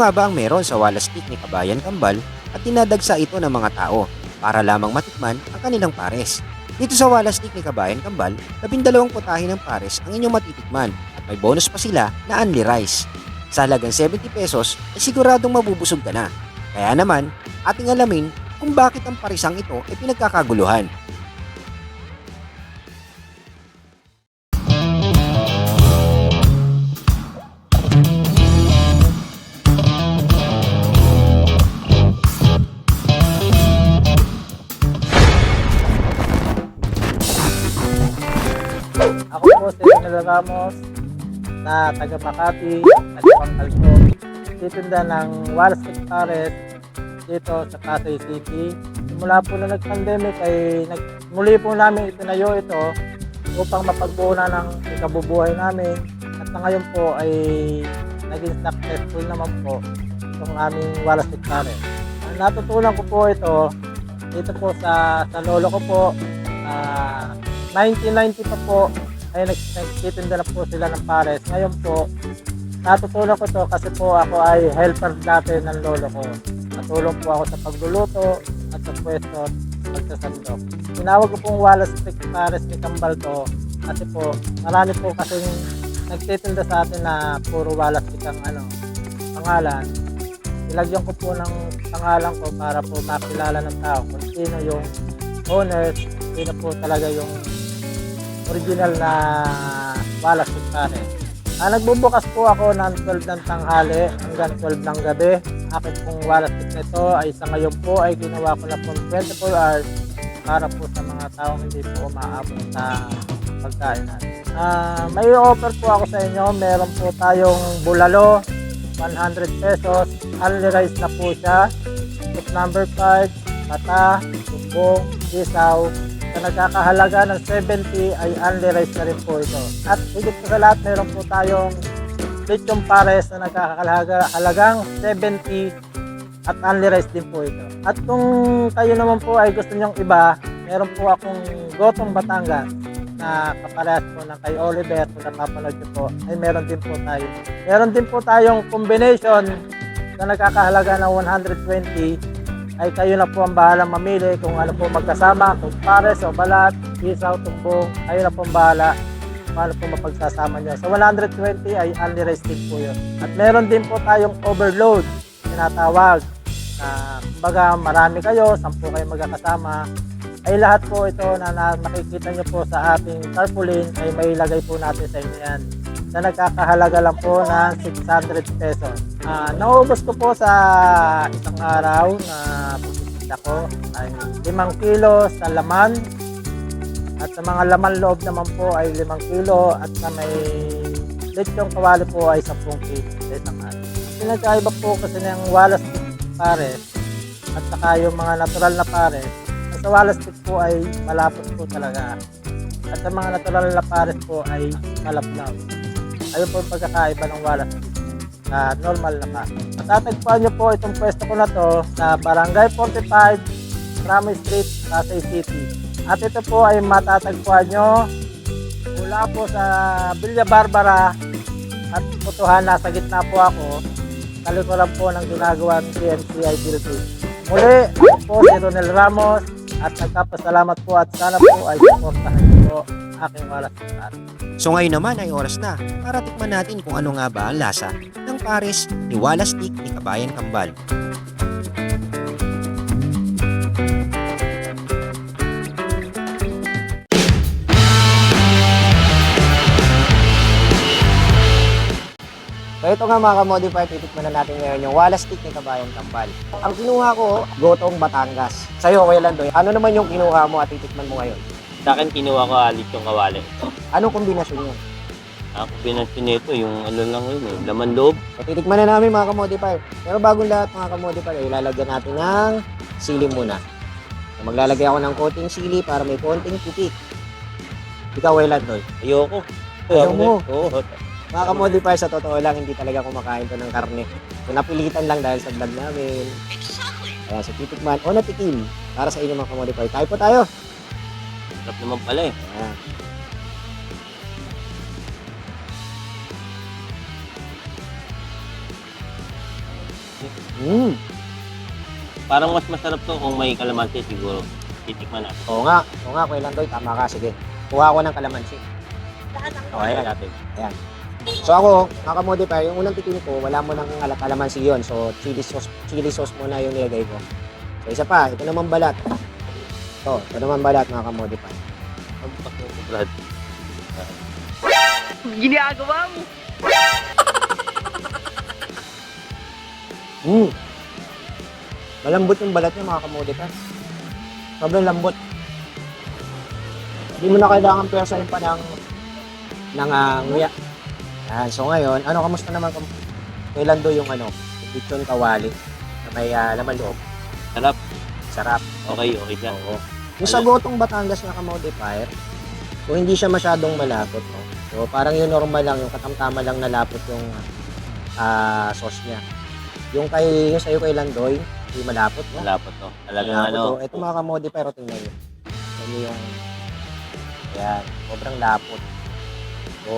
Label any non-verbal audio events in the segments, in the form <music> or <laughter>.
nga ba ang meron sa Wallace Stick ni Kabayan Kambal at dinadagsa ito ng mga tao para lamang matikman ang kanilang pares? Dito sa Wallace Stick ni Kabayan Kambal, labindalawang putahe ng pares ang inyong matitikman at may bonus pa sila na only rice. Sa halagang 70 pesos ay siguradong mabubusog ka na. Kaya naman, ating alamin kung bakit ang parisang ito ay pinagkakaguluhan. Ronel Ramos na taga Makati, taga Pangkalco. Titinda ng Wallace Stick Pares dito sa Pasay City. Simula po na nag-pandemic ay nag, muli po namin itinayo ito upang mapagbuo na ng ikabubuhay namin. At sa ngayon po ay naging successful naman po itong aming Wallace Stick Pares. Ang natutunan ko po ito dito po sa, sa lolo ko po. ah 1990 pa po ay nag- nagtitinda na po sila ng pares. Ngayon po, natutunan ko to kasi po ako ay helper dati ng lolo ko. Natulong po ako sa pagluluto at sa pwesto pagsasandok. Tinawag ko pong Wallace Stick Pares ni Kambal to kasi po marami po kasing nagtitinda sa atin na puro Wallace Stick ang ano, pangalan. Ilagyan ko po ng pangalan ko para po makilala ng tao kung sino yung owners, sino po talaga yung original na Wallace Stick Pares. Ah, nagbubukas po ako ng 12 ng tanghali hanggang 12 ng gabi. Akin pong Wallace Stick nito ay sa ngayon po ay ginawa ko na po 24 hours para po sa mga taong hindi po umaabot sa pagkain natin. Ah, may offer po ako sa inyo. Meron po tayong bulalo, 100 pesos. Only rice na po siya. Tip number 5, mata, tumbong, isaw, sa nagkakahalaga ng 70 ay only rice na rin po ito. At higit pa sa lahat, meron po tayong lechong pares na nagkakahalagang 70 at only rice din po ito. At kung kayo naman po ay gusto nyong iba, meron po akong gotong Batangas na kaparehas po ng kay Oliver kung napapanood nyo po, ay meron din po tayo. Meron din po tayong combination na nagkakahalaga ng 120 ay kayo na po ang bahalang mamili kung ano po magkasama, kung pares o balat, isaw, tumbong, kayo na po ang bahala paano po mapagsasama nyo. Sa 120 ay only po yun. At meron din po tayong overload, tinatawag. Na kumbaga marami kayo, sampu kayo magkakasama, ay lahat po ito na, na makikita nyo po sa ating tarpaulin ay may ilagay po natin sa inyo yan na nagkakahalaga lang po ng 600 pesos. Ah, naubos ko po sa isang araw na pupunta ko ay 5 kilo sa laman at sa mga laman loob naman po ay 5 kilo at sa may lechong kawali po ay 10 kilo sa isang araw. Pinagkaiba po kasi ng Stick Pares at saka yung mga natural na pares. Sa Stick po ay malapot po talaga. At sa mga natural na pares po ay malabnaw. Ayun po ang pagkakaiba ng Stick na normal na pa. Matatagpuan nyo po itong pwesto ko na to sa Barangay 45, Rami Street, Pasay City. At ito po ay matatagpuan nyo mula po sa Villa Barbara at putuhan nasa gitna po ako. Kalikuran po ng ginagawa ng PMCI building. Muli, ako po si Ronel Ramos at nagkapasalamat po at sana po ay supportahan niyo po aking walas at So ngayon naman ay oras na para tikman natin kung ano nga ba ang lasa ng pares ni Wallace Stick ni Kabayan Kambal. So ito nga mga ka-modify, titikman na natin ngayon yung Wallace Stick ni Kabayan Kambal. Ang kinuha ko, Gotong Batangas. Sa'yo, Kuya Landoy, ano naman yung kinuha mo at titikman mo ngayon? Sa akin, kinuha ko alit yung kawali. Anong kombinasyon yun? Ako pinansin nito, yung ano lang yun eh, laman loob. So, titikman na namin mga ka-modify. Pero bagong lahat mga ka-modify, ay ilalagyan natin ng sili muna. So, maglalagay ako ng konting sili para may konting putik. Ikaw, Wayland, Doy. Ayoko. Ayaw mo? Oo. Mga ka-modify, sa totoo lang, hindi talaga kumakain to ng karne. So, napilitan lang dahil sa vlog namin. Kaya sa titikman o natikim para sa inyo mga ka-modify. Tayo po tayo. Sarap naman pala eh. Ayan. kalamansi. Mm. Parang mas masarap to kung may kalamansi siguro. Titikman natin. Oo nga, oo nga, Kuya Landoy, tama ka. Sige, kuha ko ng kalamansi. Okay, Try natin. So ako, mga kamodify, yung unang tikin ko, wala mo nang ala- kalamansi yun. So chili sauce, chili sauce muna yung nilagay ko. So isa pa, ito naman balat. Ito, ito naman balat mga kamodify. Ang bakit ko, Brad? Ginagawa mo. <laughs> Mm. Malambot yung balat niya mga kamodify. Sobrang lambot. Hindi mo na kailangan pesahin pa ng ng uh, nguya. Yan. So ngayon, ano, kamusta naman kung kailan do yung ano, lechon kawali na may uh, laman loob? Sarap. Sarap. Okay, okay dyan. Oo. Yung sa gotong Batangas na kamodifier, so hindi siya masyadong malapot. No? So parang yung normal lang, yung katamtama lang nalapot yung ah, sauce niya. Yung kay yung sa'yo kay Landoy, hindi malapot. No? Malapot to. Talagang Malapot ano, to. Ito mga kamodifier, o tingnan nyo. Tingnan nyo yung, yan, sobrang lapot. So,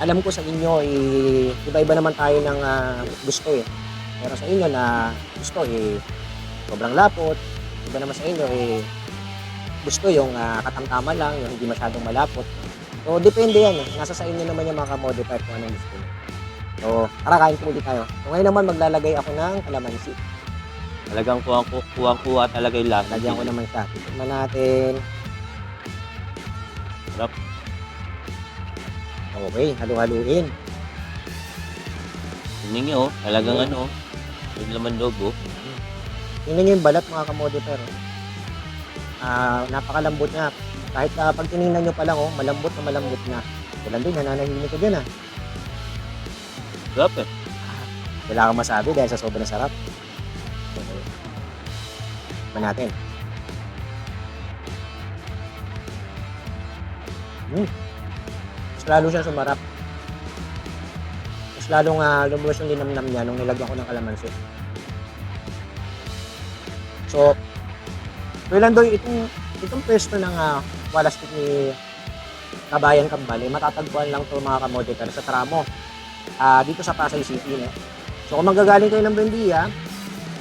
alam ko sa inyo, eh, iba-iba naman tayo ng ah, gusto eh. Pero sa inyo na gusto eh, sobrang lapot. Iba naman sa inyo eh, gusto yung ah, katamtama lang, yung hindi masyadong malapot. So, depende yan eh. Nasa sa inyo naman yung mga kamodifier kung anong gusto nyo. So, tara, kain po ulit tayo. So, ngayon naman maglalagay ako ng kalamansi. talagang kuwang-kuwa talaga yung lasa. Lagyan ko naman siya. Tikman natin. Sarap. Okay, halu-haluin. Tingnan nyo, oh. talagang ano, oh. yung laman loob, oh. Tingnan nyo yung balat mga kamode pero ah napakalambot niya. Kahit ah, pag tinignan nyo pa lang, oh, malambot na malambot na. Wala din, nananahimik ko dyan ah. Sarap eh. Wala akong masabi dahil sa sobrang sarap. Okay. Tikman natin. Hmm. Mas lalo siya sumarap. Mas lalong uh, lumulos yung linamnam niya nung nilagyan ko ng kalamansi. So, Wilandoy, itong, itong pwesto ng uh, walastik ni Kabayan Kambal, eh, matatagpuan lang to mga kamoditor sa tramo ah, dito sa Pasay City. No? So kung magagaling kayo ng Buendia,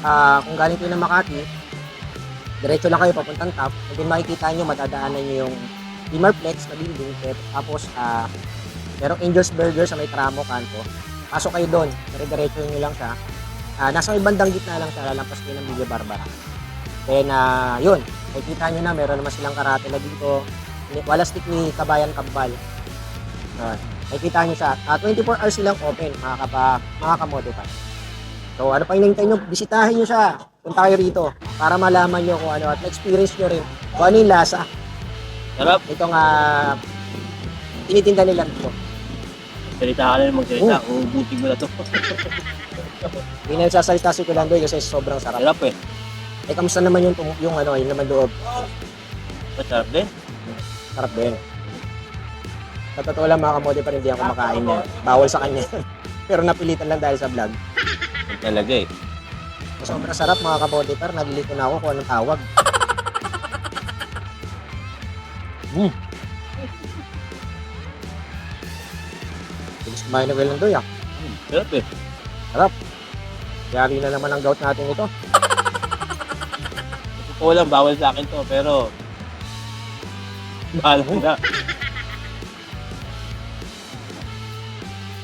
ah, kung galing kayo ng Makati, diretso lang kayo papuntang top, and then makikita nyo, madadaanan nyo yung Limarplex na building, eh, tapos ah, merong Angel's Burger sa may tramo kanto. Pasok kayo doon, dire-diretso nyo lang siya. Ah, nasa may bandang gitna lang siya, lalampas kayo ng Villa Barbara. Then, ah, yun, makikita nyo na, meron naman silang karate na dito. Wala stick ni Kabayan Kambal. Ah, Nakikita nyo siya. Ah, 24 hours silang open, mga, kapa, mga kamodify. So, ano pa hinihintay nyo? Bisitahin nyo siya. Punta kayo rito para malaman nyo kung ano at experience nyo rin kung ano yung lasa. Sarap. Itong uh, tinitinda nila dito. Salita ka na magsalita. Uubutin mo na to. <laughs> Hindi na nagsasalita si Kulandoy kasi sobrang sarap. Sarap eh. Eh, kamusta naman yung, yung ano, yung naman loob? Masarap din. Sarap din. Sa totoo lang mga kamodify, hindi ako makain yan. Bawal sa kanya. <laughs> Pero napilitan lang dahil sa vlog. Talaga eh. Sobrang sarap mga kabodiper. Nalilito na ako kung anong tawag. <laughs> Mm. Bilis kumain na kayo ng doy ah. Sarap eh. Yari na naman ang gout natin ito. Totoo lang, bawal sa akin to. Pero, bahala na.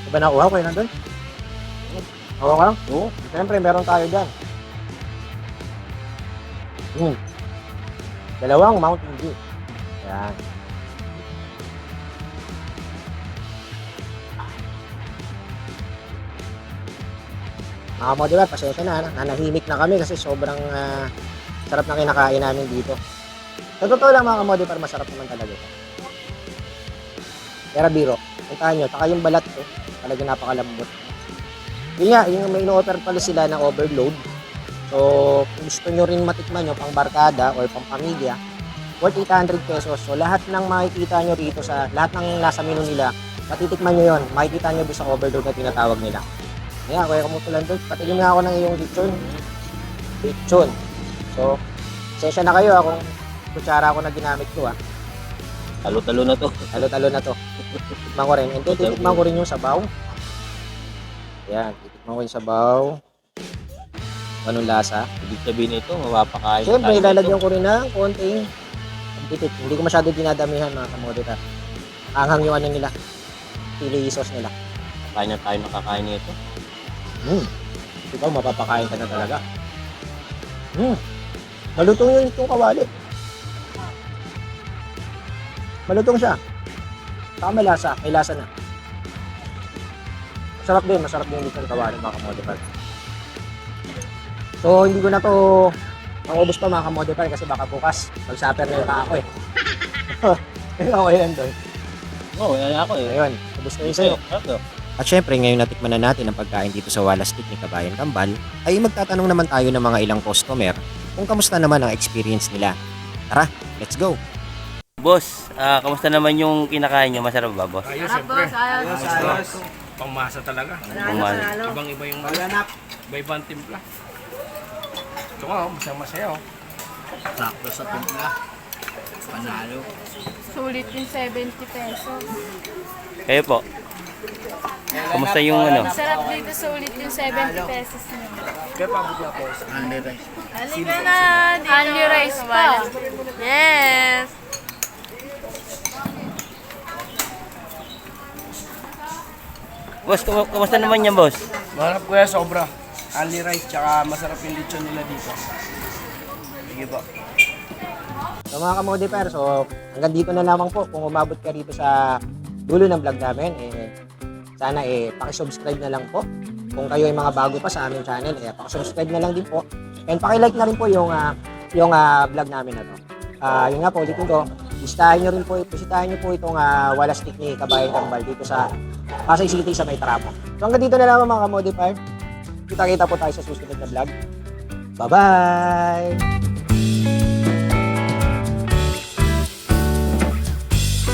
Diba nakuha ko yun nandun? Oo ka? Oo. Siyempre, meron tayo dyan. Mm. Dalawang Mountain Dew. Ayan. Mga modular, pasensya na, na- nanahimik na kami kasi sobrang ah, sarap na kinakain namin dito. Sa totoo lang mga modular, masarap naman talaga ito. Pero biro, puntahan nyo, taka yung balat ko, talaga napakalambot. Yun nga, yung may in-offer pala sila ng overload. So, kung gusto nyo rin matikman nyo pang barkada or pang pamilya, worth 800 pesos. So, lahat ng makikita nyo rito sa, lahat ng nasa menu nila, matitikman nyo yon makikita nyo doon sa overload na tinatawag nila. Kaya, kaya kumutulan doon, patigim nga ako ng iyong lechon. Lechon. So, sesya na kayo akong kutsara ako na ginamit ko ah. Talo-talo na to. Talo-talo na to. Tikman ko rin. And then, titikman ko rin yung sabaw. Yan, titikman ko yung sabaw. Anong lasa? Ibig sabihin nito, mapapakain. Siyempre, ilalagyan ko rin ng konting pitik. Hindi ko masyado dinadamihan mga kamodita. Anghang yung ano nila. Chili sauce nila. Kain na tayo nakakain nito. Hmm. Ikaw, mapapakain ka na talaga. Hmm. Malutong yung itong kawali. Malutong siya. Saka may lasa. May lasa na. Masarap din. Masarap din itong kawali mga kamodipal. So, hindi ko na to maubos pa mga kamodipal kasi baka bukas mag-supper na yung ako eh. Ikaw, ayan doon. Oo, oh, yan ako eh. Ayun, ubos na yun sa'yo. At syempre, ngayon natikman na natin ang pagkain dito sa Walas Stick ni Kabayan Kambal, ay magtatanong naman tayo ng mga ilang customer kung kamusta naman ang experience nila. Tara, let's go! Boss, ah, kamusta naman yung kinakain nyo? Masarap ba, boss? Ayos, siyempre. Ayos, ayos. Pangmasa talaga. Kumain. Ibang-iba yung iba-ibang timpla. Ito nga, oh, masaya-masaya. Oh. Sakto sa timpla. Panalo. Sulit yung 70 pesos. Kayo po. Kamusta yung ano? Sarap dito sulit yung 70 pesos nyo. Under rice. Halika na. Only rice pa. Yes. Boss, kamusta naman yan, boss? Maharap kuya, sobra. Only rice, tsaka masarap yung lechon nila dito. Sige po. So mga kamodifer, so hanggang dito na lamang po. Kung umabot ka rito sa dulo ng vlog namin, eh, sana eh, pakisubscribe na lang po. Kung kayo ay mga bago pa sa aming channel, eh, pakisubscribe na lang din po. And pakilike na rin po yung, ah, yung ah, vlog namin na to. Ah, yun nga po, ulitin ko, bisitahin nyo rin po, bisitahin nyo po itong uh, Walas Stick ni Kabayan Kambal dito sa Pasay City sa May Trapo. So hanggang dito na lamang mga kamodifer. Kita-kita po tayo sa susunod na vlog. Bye-bye!